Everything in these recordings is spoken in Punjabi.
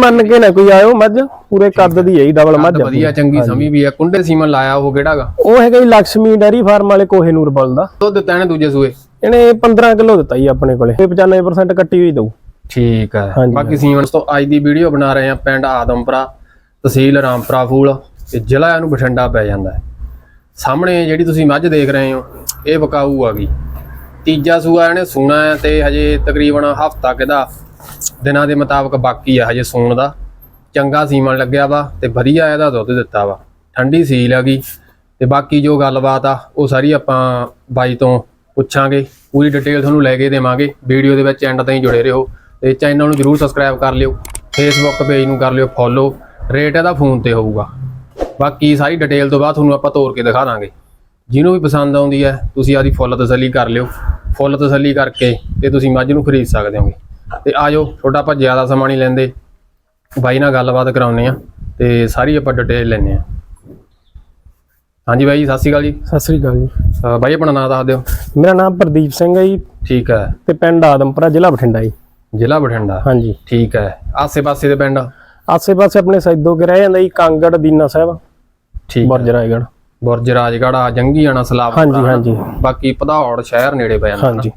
ਮੰਨ ਕੇ ਨਾ ਕੋਈ ਆਇਓ ਮੱਝ ਪੂਰੇ ਕੱਦ ਦੀ ਹੈ ਜੀ ਡਬਲ ਮੱਝ। ਵਧੀਆ ਚੰਗੀ ਸਮੀ ਵੀ ਆ ਕੁੰਡੇ ਸੀਮਨ ਲਾਇਆ ਉਹ ਕਿਹੜਾਗਾ ਉਹ ਹੈਗਾ ਜੀ ਲక్ష్ਮੀ ਡੈਰੀ ਫਾਰਮ ਵਾਲੇ ਕੋਹੇ ਨੂਰ ਬਲ ਦਾ। ਦੁੱਧ ਦਿੱਤਾ ਇਹਨੇ ਦੂਜੇ ਸੂਏ? ਇਹਨੇ 15 ਕਿਲੋ ਦਿੱਤਾ ਜੀ ਆਪਣੇ ਕੋਲੇ। ਇਹ 95% ਕੱਟੀ ਹੋਈ ਦਊ। ਠੀਕ ਹੈ। ਬਾਕੀ ਸੀਮਨ ਤੋਂ ਅੱਜ ਦੀ ਵੀਡੀਓ ਬਣਾ ਰਹੇ ਆ ਪਿੰਡ ਆਦਮਪੁਰਾ ਤਹਿਸੀਲ ਰਾਮਪੁਰਾ ਫੂਲ ਤੇ ਜ਼ਿਲ੍ਹਾ ਇਹਨੂੰ ਬਠਿੰਡਾ ਪੈ ਜਾਂਦਾ ਹੈ। ਸਾਹਮਣੇ ਜਿਹੜੀ ਤੁਸੀਂ ਮੱਝ ਦੇਖ ਰਹੇ ਹੋ ਇਹ ਵਕਾਊ ਆ ਗਈ। ਤੀਜਾ ਸੂਆ ਇਹਨੇ ਸੂਣਾ ਹੈ ਤੇ ਹਜੇ ਤਕਰੀਬਨ ਹਫਤਾ ਕਿਦਾ ਦਿਨਾਂ ਦੇ ਮੁਤਾਬਕ ਬਾਕੀ ਆ ਹਜੇ ਸੂਣ ਦਾ। ਚੰਗਾ ਸੀਮਨ ਲੱਗਿਆ ਵਾ ਤੇ ਵਧੀਆ ਇਹਦਾ ਦੁੱਧ ਦਿੱਤਾ ਵਾ। ਠੰਡੀ ਸੀਲ ਆ ਗਈ। ਤੇ ਬਾਕੀ ਜੋ ਗੱਲਬਾਤ ਆ, ਉਹ ਸਾਰੀ ਆਪਾਂ ਬਾਈ ਤੋਂ ਪੁੱਛਾਂਗੇ। ਪੂਰੀ ਡਿਟੇਲ ਤੁਹਾਨੂੰ ਲੈ ਕੇ ਦੇਵਾਂਗੇ। ਵੀਡੀਓ ਦੇ ਵਿੱਚ ਐਂਡ ਤਾਈਂ ਜੁੜੇ ਰਹੋ ਤੇ ਚੈਨਲ ਨੂੰ ਜਰੂਰ ਸਬਸਕ੍ਰਾਈਬ ਕਰ ਲਿਓ। ਫੇਸਬੁੱਕ ਪੇਜ ਨੂੰ ਕਰ ਲਿਓ ਫੋਲੋ ਰੇਟ ਇਹਦਾ ਫੋਨ ਤੇ ਹੋਊਗਾ। ਬਾਕੀ ਸਾਰੀ ਡਿਟੇਲ ਤੋਂ ਬਾਅਦ ਤੁਹਾਨੂੰ ਆਪਾਂ ਤੋਰ ਕੇ ਦਿਖਾ ਦਾਂਗੇ। ਜਿਹਨੂੰ ਵੀ ਪਸੰਦ ਆਉਂਦੀ ਹੈ, ਤੁਸੀਂ ਆਦੀ ਫੁੱਲ ਤਸੱਲੀ ਕਰ ਲਿਓ। ਫੁੱਲ ਤਸੱਲੀ ਕਰਕੇ ਤੇ ਤੁਸੀਂ ਮੱਝ ਨੂੰ ਖਰੀਦ ਸਕਦੇ ਹੋਗੇ। ਤੇ ਆਜੋ ਤੁਹਾਡਾ ਆਪਾਂ ਜ਼ਿਆਦਾ ਸਮਾਂ ਨਹੀਂ ਲੈਂਦੇ। ਬਾਈ ਨਾਲ ਗੱਲਬਾਤ ਕਰਾਉਨੇ ਆ ਤੇ ਸਾਰੀ ਆਪਾਂ ਡਿਟੇਲ ਲੈਣੇ ਆ ਹਾਂਜੀ ਬਾਈ ਸਤਿ ਸ਼੍ਰੀ ਅਕਾਲ ਜੀ। ਸਤਿ ਸ੍ਰੀ ਅਕਾਲ ਜੀ। ਅਹ ਬਾਈ ਆਪਣਾ ਨਾਮ ਦੱਸ ਦਿਓ। ਮੇਰਾ ਨਾਮ ਪ੍ਰਦੀਪ ਸਿੰਘ ਹੈ ਜੀ। ਠੀਕ ਹੈ। ਤੇ ਪਿੰਡ ਆਦਮਪੁਰਾ ਜ਼ਿਲ੍ਹਾ ਬਠਿੰਡਾ ਜੀ। ਜ਼ਿਲ੍ਹਾ ਬਠਿੰਡਾ। ਹਾਂਜੀ। ਠੀਕ ਹੈ। ਆਸੇ ਪਾਸੇ ਦੇ ਪਿੰਡ? ਆਸੇ ਪਾਸੇ ਆਪਣੇ ਸੈਦੋ ਕੇ ਰਹਿ ਜਾਂਦਾ ਜੀ ਕਾਂਗੜ ਦੀਨਾ ਸਾਹਿਬ। ਠੀਕ ਬਰਜ ਰਾਏਗੜ ਬੁਰਜ ਰਾਜਗੜ੍ਹ ਆ ਜੰਗੀਆਣਾ ਸਲਾਬ। ਹਾਂਜੀ ਹਾਂਜੀ। ਬਾਕੀ ਪਧੌੜ ਸ਼ਹਿਰ ਨੇੜੇ ਪੈ ਜਾਂਦਾ ਹਾਂਜੀ।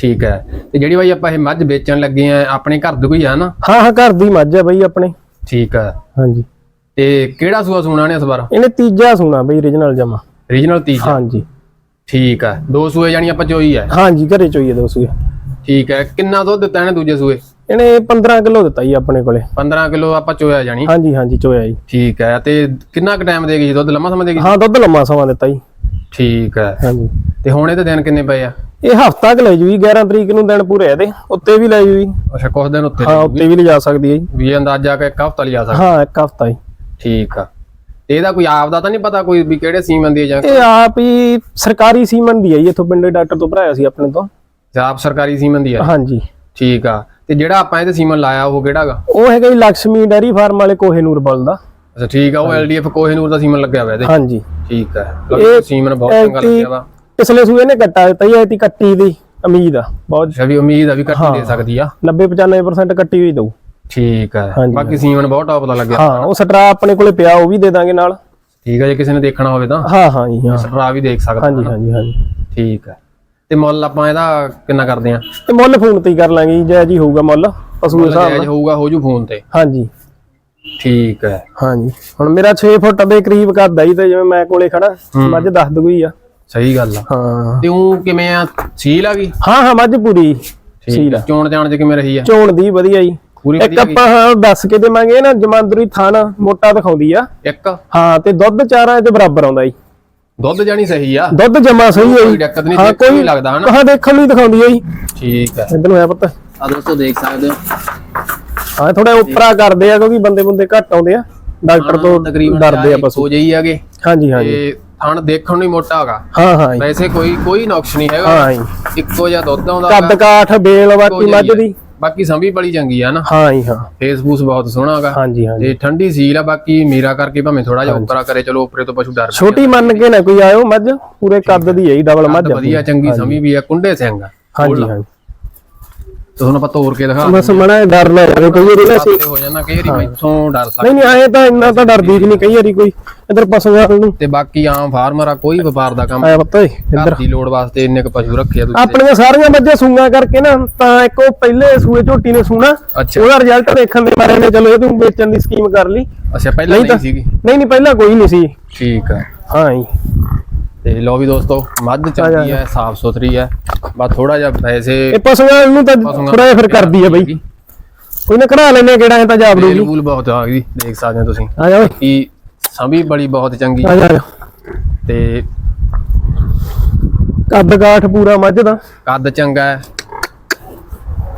ਠੀਕ ਹੈ। ਤੇ ਜਿਹੜੀ ਬਾਈ ਆਪਾਂ ਇਹ ਮੱਝ ਵੇਚਣ ਲੱਗੇ ਆ ਆਪਣੇ ਘਰ ਦੀ ਕੋਈ ਆ ਨਾ? ਹਾਂ ਹਾਂ ਘਰ ਦੀ ਮੱਝ ਹੈ ਬਈ ਆਪਣੇ। ਠੀਕ ਹੈ। ਹਾਂਜੀ। ਤੇ ਕਿਹੜਾ ਸੂਆ ਸੁਣਾ ਨੇ ਇਸ ਵਾਰ? ਇਹਨੇ ਤੀਜਾ ਸੁਣਾ ਬਈ origignal ਜਮਾ। ਰੀਜਨਲ ਤੀਜ? ਹਾਂਜੀ। ਠੀਕ ਹੈ। ਦੋ ਸੂਏ ਜਾਨੀ ਆਪਾਂ ਚੋਈ ਹੈ? ਹਾਂਜੀ ਘਰੇ ਚੋਈਏ ਦੋ ਸੂਏ। ਠੀਕ ਹੈ। ਕਿੰਨਾ ਦੁੱਧ ਦਿੱਤਾ ਇਹਨੇ ਦੂਜੇ ਸੂਏ? ਇਹਨੇ 15 ਕਿਲੋ ਦਿੱਤਾ ਜੀ ਆਪਣੇ ਕੋਲੇ। 15 ਕਿਲੋ ਆਪਾਂ ਚੋਇਆ ਜਾਣੀ। ਹਾਂਜੀ ਹਾਂਜੀ ਚੋਇਆ ਜੀ। ਠੀਕ ਹੈ। ਤੇ ਕਿੰਨਾ ਕੁ ਟਾਈਮ ਦੇਗੀ ਦੁੱਧ ਲੰਮਾ ਸਮਾਂ ਦੇਗੀ ਹਾਂ ਦੁੱਧ ਲੰਮਾ ਸਮਾਂ ਦਿੱਤਾ ਜੀ। ਠੀਕ ਹੈ। ਹਾਂਜੀ। ਤੇ ਹੁਣ ਇਹਦੇ ਦਿਨ ਕਿੰਨੇ ਪਏ ਆ? ਇਹ ਹਫਤਾ ਕੁ ਲੈ ਜੂ ਜੀ 11 ਤਰੀਕ ਨੂੰ ਦਿਨ ਪੂਰੇ ਇਹਦੇ ਉੱਤੇ ਵੀ ਲੈ ਜੂ ਜੀ ਅੱਛਾ ਕੁਝ ਦਿਨ ਉੱਤੇ ਹਾਂ ਉੱਤੇ ਵੀ ਲਿਜਾ ਸਕਦੀ ਹੈ ਜੀ। ਵੀ ਅੰਦਾਜ਼ਾ ਕਿ ਇੱਕ ਹਫਤਾ ਲਿਆ ਸਕਦਾ। ਹਾਂ ਇੱਕ ਹਫਤਾ ਜੀ। ਠੀਕ ਆ। ਤੇ ਇਹਦਾ ਕੋਈ ਆਪ ਦਾ ਤਾਂ ਨਹੀਂ ਪਤਾ ਕੋਈ ਵੀ ਕਿਹੜੇ ਸੀਮਨ ਦੀ ਹੈ ਜਾਂ ਇਹ ਆਪ ਹੀ ਸਰਕਾਰੀ ਸੀਮਨ ਦੀ ਹੈ ਜੀ ਇੱਥੋਂ ਪਿੰਡੇ ਡਾਕਟਰ ਤੋਂ ਭਰਾਇਆ ਸੀ ਆਪਣੇ ਤੋਂ। ਜਾਂ ਆਪ ਸਰਕਾਰੀ ਸੀਮਨ ਦੀ ਹੈ? ਹਾਂਜੀ। ਠੀਕ ਆ। ਤੇ ਜਿਹੜਾ ਆਪਾਂ ਇਹਦੇ ਸੀਮਨ ਲਾਇਆ ਉਹ ਕਿਹੜਾਗਾ ਉਹ ਹੈਗਾ ਜੀ ਲక్ష్ਮੀ ਡੈਰੀ ਫਾਰਮ ਵਾਲੇ ਕੋਹੇ ਨੂਰ ਬਲ ਦਾ। ਅੱਛਾ ਠੀਕ ਆ ਉਹ ਐਲਡੀਐਫ ਕੋਹੇਨੂਰ ਦਾ ਸੀਮਨ ਲੱਗਿਆ ਹੋਇਆ ਇਹਦੇ। ਹਾਂਜੀ। ਠੀਕ ਆ। ਇਹ ਸੀਮਨ ਬਹੁਤ ਚੰਗਾ ਲੱਗਿਆ ਵਾ। ਪਿਛਲੇ ਸੂਏ ਨੇ ਕੱਟਾ ਦਿੱਤਾ ਜੀ ਐਤੀ ਕੱਟੀ ਦੀ ਉਮੀਦ ਆ। ਬਹੁਤ ਅੱਛਾ ਵੀ ਉਮੀਦ ਆ ਵੀ ਕੱਟੀ ਦੇ ਸਕਦੀ ਆ। 90 95% ਕੱਟੀ ਹੋਈ ਦਊ। ਠੀਕ ਆ। ਬਾਕੀ ਸੀਮਨ ਬਹੁਤ ਟੌਪ ਦਾ ਲੱਗਿਆ। ਹਾਂ ਉਹ ਸਟਰਾ ਆਪਣੇ ਕੋਲੇ ਪਿਆ ਉਹ ਵੀ ਦੇ ਦਾਂਗੇ ਨਾਲ। ਠੀਕ ਆ ਜੇ ਕਿਸੇ ਨੇ ਦੇਖਣਾ ਹੋਵੇ ਤਾਂ। ਹਾਂ ਹਾਂ ਜੀ ਹਾਂ। ਸਟਰਾ ਵੀ ਦੇਖ ਸਕਦਾ ਹਾਂਜੀ ਹਾਂਜੀ ਹਾਂਜੀ। ਠੀਕ ਆ। ਤੇ ਮੁੱਲ ਆਪਾਂ ਇਹਦਾ ਕਿੰਨਾ ਕਰਦੇ ਆ? ਤੇ ਮੁੱਲ ਫੋਨ ਤੇ ਹੀ ਕਰ ਲਾਂਗੇ ਜੀ ਜੈ ਹੋਊਗਾ ਮੁੱਲ ਪਸ਼ੂ ਦੇ ਹਿਸਾਬ ਨਾਲ। ਹੋਊਗਾ ਹੋ ਜੂ ਫੋਨ ਤੇ। ਹਾਂਜੀ। ਠੀਕ ਹੈ ਹਾਂਜੀ। ਹੁਣ ਮੇਰਾ 6 ਫੁੱਟ ਦੇ ਕਰੀਬ ਕੱਦ ਆ ਜੀ ਤੇ ਜਿਵੇਂ ਮੈਂ ਕੋਲੇ ਖੜਾ ਮੱਝ ਦੱਸ ਦੂਗੀ ਆ। ਸਹੀ ਗੱਲ ਆ। ਹਾਂ। ਤੇ ਉਹ ਕਿਵੇਂ ਆ? ਸੀਲ ਆ ਗਈ? ਹਾਂ ਹਾਂ ਮੱਝ ਪੂਰੀ ਸੀਲ ਆ। ਆ। ਚੋਣ ਜਾਣ ਚ ਕਿਵੇਂ ਰਹੀ ਆ? ਚੋਣ ਦੀ ਵਧੀਆ ਜੀ। ਪੂਰੀ ਇੱਕ ਆਪਾਂ ਹਾਂ ਦੱਸ ਕੇ ਦੇਵਾਂਗੇ ਨਾ ਜਮਾਂਦਰੀ ਥਾਨ ਮੋਟਾ ਦਿਖਾਉਂਦੀ ਆ। ਇੱਕ? ਹਾਂ ਤੇ ਦੁੱਧ ਚਾਰਾਂ ਦੇ ਬਰਾਬਰ ਆਉਂਦਾ ਜੀ। ਦੁੱਧ ਜਾਣੀ ਸਹੀ ਆ? ਦੁੱਧ ਜਮਾ ਸਹੀ ਹੈ ਕੋਈ ਜੀ ਦਿੱਕਤ ਨਹੀਂ ਹਾਂ ਦੇਖਣ ਕੋਈ ਨੂੰ ਲੱਗਦਾ ਹਨਾ? ਹਾਂ ਦੇਖਣ ਨੂੰ ਦਿਖਾਉਂਦੀ ਹੈ ਜੀ। ਠੀਕ ਹੈ ਇਧਰ ਨੂੰ ਹੈ ਪੁੱਤ। ਆ ਦੋਸਤੋ ਦੇਖ ਸਕਦੇ ਹੋ। ਹਾਂ ਥੋੜਾ ਉਪਰਾ ਕਰਦੇ ਆ ਕਿਉਂਕਿ ਬੰਦੇ ਬੰਦੇ ਘੱਟ ਆਉਂਦੇ ਆ। ਡਾਕਟਰ ਤੋਂ ਤਕਰੀਬਨ ਡਰਦੇ ਆ ਪਸ਼ੂ। ਹੋ ਜਾਈ ਹੈਗੇ। ਹਾਂਜੀ ਹਾਂਜੀ। ਤੇ ਥਣ ਦੇਖਣ ਨੂੰ ਹੀ ਮੋਟਾ ਹੈਗਾ। ਹਾਂ ਹਾਂ ਜੀ, ਵੈਸੇ ਕੋਈ ਕੋਈ ਨੁਕਸ ਨਹੀਂ ਹੈਗਾ। ਹਾਂ ਜੀ। ਇੱਕੋ ਜਿਹਾ ਦੁੱਧ ਆਉਂਦਾ ਕੱਦ ਕਾਠ ਬੇਲ ਬਾਕੀ ਮੱਝ ਦੀ। ਬਾਕੀ ਸੰਭੀ ਬੜੀ ਚੰਗੀ ਆ ਨਾ। ਹਾਂ ਜੀ ਹਾਂ। ਫੇਸਬੁੱਕ ਬਹੁਤ ਸੋਹਣਾ ਹੈਗਾ। ਹਾਂਜੀ ਹਾਂਜੀ ਤੇ ਠੰਡੀ ਸੀਲ ਆ ਬਾਕੀ ਮੇਰਾ ਕਰਕੇ ਭਾਵੇਂ ਥੋੜਾ ਜਿਹਾ ਉੱਪਰਾ ਕਰੇ ਚਲੋ ਉੱਪਰੇ ਤੋਂ ਪਸ਼ੂ ਡਰ ਛੋਟੀ ਮੰਨ ਕੇ ਨਾ ਕੋਈ ਆਇਓ ਮੱਝ ਪੂਰੇ ਕੱਦ ਦੀ ਹੈ ਜੀ ਡਬਲ ਮੱਝ ਆ। ਵਧੀਆ ਚੰਗੀ ਸੰਭੀ ਵੀ ਆ ਕੁੰਡੇ ਸਿੰਘ ਆ। ਹਾਂਜੀ ਹਾਂਜੀ ਤੇ ਤੁਹਾਨੂੰ ਆਪਾਂ ਤੋੜ ਕੇ ਦਿਖਾ ਬਸ ਮਣਾ ਡਰ ਨਾ ਜਾਵੇ ਕੋਈ ਵਾਰੀ ਨਾ ਅਸੀਂ ਤੇ ਹੋ ਜਾਂਦਾ ਕਈ ਵਾਰੀ ਮੈਥੋਂ ਡਰ ਸਕਦਾ। ਨਹੀਂ ਨਹੀਂ ਆਏ ਤਾਂ ਇੰਨਾ ਤਾਂ ਡਰਦੀ ਵੀ ਨਹੀਂ ਕਈ ਵਾਰੀ ਕੋਈ ਇਧਰ ਪਸ਼ੂਆਂ ਨੂੰ ਤੇ ਬਾਕੀ ਆਮ ਫਾਰਮਰ ਆ ਕੋਈ ਵਪਾਰ ਦਾ ਕੰਮ ਆਇਆ ਪਤਾ ਏ ਘਰ ਦੀ ਲੋੜ ਵਾਸਤੇ ਇੰਨੇ ਕੁ ਪਸ਼ੂ ਰੱਖੇ ਆ ਤੁਸੀਂ ਆਪਣੀਆਂ ਸਾਰੀਆਂ ਮੱਝਾਂ ਸੂਆਂ ਕਰਕੇ ਨਾ ਤਾਂ ਇੱਕ ਉਹ ਪਹਿਲੇ ਸੂਏ ਝੋਟੀ ਨੇ ਸੂਣਾ ਉਹਦਾ ਰਿਜ਼ਲਟ ਦੇਖਣ ਦੇ ਮਾਰੇ ਨੇ ਚਲੋ ਇਹਨੂੰ ਵੇਚਣ ਦੀ ਸਕੀਮ ਕਰ ਲਈ। ਅੱਛਾ ਪਹਿਲਾਂ ਨਹੀਂ ਤਾਂ ਸੀਗੀ? ਨਹੀਂ ਨਹੀਂ ਪਹਿਲਾਂ ਕੋਈ ਨਹੀਂ ਸੀ। ਠੀਕ ਹੈ ਹਾਂ ਜੀ। ਤੇ ਲੋ ਵੀ ਦੋਸਤੋ ਮੱਝ ਚੰਗੀ ਹੈ ਸਾਫ਼ ਸੁਥਰੀ ਹੈ। ਬਸ ਥੋੜਾ ਜਿਹਾ ਵੈਸੇ ਇਹ ਪਸ਼ੂਆਂ ਨੂੰ ਤਾਂ ਥੋੜਾ ਜਿਹਾ ਫਿਰ ਕਰਦੀ ਹੈ ਬਈ। ਕੋਈ ਨਾ ਕਢਾ ਲੈਨੇ ਕਿਹੜਾ ਇਹ ਤਾਂ ਜਾਬ ਤੇਲ ਦੂਗੀ ਬੂਲ ਬਹੁਤ ਆ ਗਈ ਦੇਖ ਸਕਦੇ ਹੋ ਤੁਸੀਂ। ਆ ਜਾ ਓਏ, ਕਿ ਸੰਭੀ ਬੜੀ ਬਹੁਤ ਚੰਗੀ ਆ ਜਾ ਆ ਜਾ। ਤੇ ਕੱਦ ਕਾਠ ਪੂਰਾ ਮੱਝ ਦਾ। ਕੱਦ ਚੰਗਾ ਹੈ।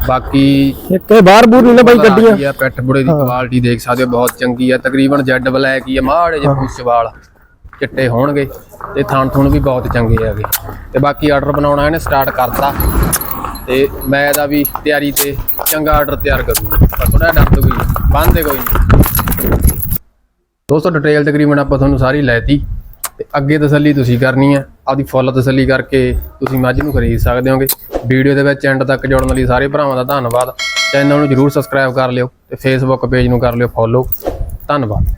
ਬਾਕੀ ਇੱਕ ਇਹ ਬਾਹਰ ਬੂਰ ਨਹੀਂ ਨਾ ਬਾਈ ਗੱਡੀਆਂ ਆ ਪੈਟ ਬੁੜੇ ਦੀ ਕੁਆਲਿਟੀ ਦੇਖ ਸਕਦੇ ਹੋ ਬਹੁਤ ਚੰਗੀ ਹੈ। ਤਕਰੀਬਨ ਜੈਡ ਬਲੈਕ ਹੀ ਹੈ ਮਾੜੇ ਜਿਹੇ ਪੁੱਛ ਵਾਲ। ਚਿੱਟੇ ਹੋਣਗੇ ਤੇ ਥਣ ਥੁਣ ਵੀ ਬਹੁਤ ਚੰਗੇ ਹੈਗੇ। ਤੇ ਬਾਕੀ ਆਰਡਰ ਬਣਾਉਣਾ ਇਹਨੇ ਸਟਾਰਟ ਕਰਤਾ। ਤੇ ਮੈਂ ਇਹਦਾ ਵੀ ਤਿਆਰੀ ਤੇ ਚੰਗਾ ਆਰਡਰ ਤਿਆਰ ਕਰੂੰਗਾ। ਪਰ ਥੋੜਾ ਡਰ ਤੋਂ ਕੋਈ ਬੰਦੇ ਕੋਈ ਨਹੀਂ। ਦੋਸਤੋ ਡਿਟੇਲ ਤਕਰੀਬਨ ਆਪਾਂ ਤੁਹਾਨੂੰ ਸਾਰੀ ਲੈਤੀ ਤੇ। ਅੱਗੇ ਤਸੱਲੀ ਤੁਸੀਂ ਕਰਨੀ ਹੈ ਆਪਦੀ ਫੁੱਲ ਤਸੱਲੀ ਕਰਕੇ ਤੁਸੀਂ ਮੱਝ ਨੂੰ ਖਰੀਦ ਸਕਦੇ ਹੋਗੇ। ਵੀਡੀਓ ਦੇ ਵਿੱਚ ਐਂਡ ਤੱਕ ਜੁੜਨ ਲਈ ਸਾਰੇ ਭਰਾਵਾਂ ਦਾ ਧੰਨਵਾਦ। ਚੈਨਲ ਨੂੰ ਜਰੂਰ ਸਬਸਕ੍ਰਾਈਬ ਕਰ ਲਿਓ ਤੇ ਫੇਸਬੁੱਕ ਪੇਜ ਨੂੰ ਕਰ ਲਿਓ ਫੋਲੋ ਧੰਨਵਾਦ।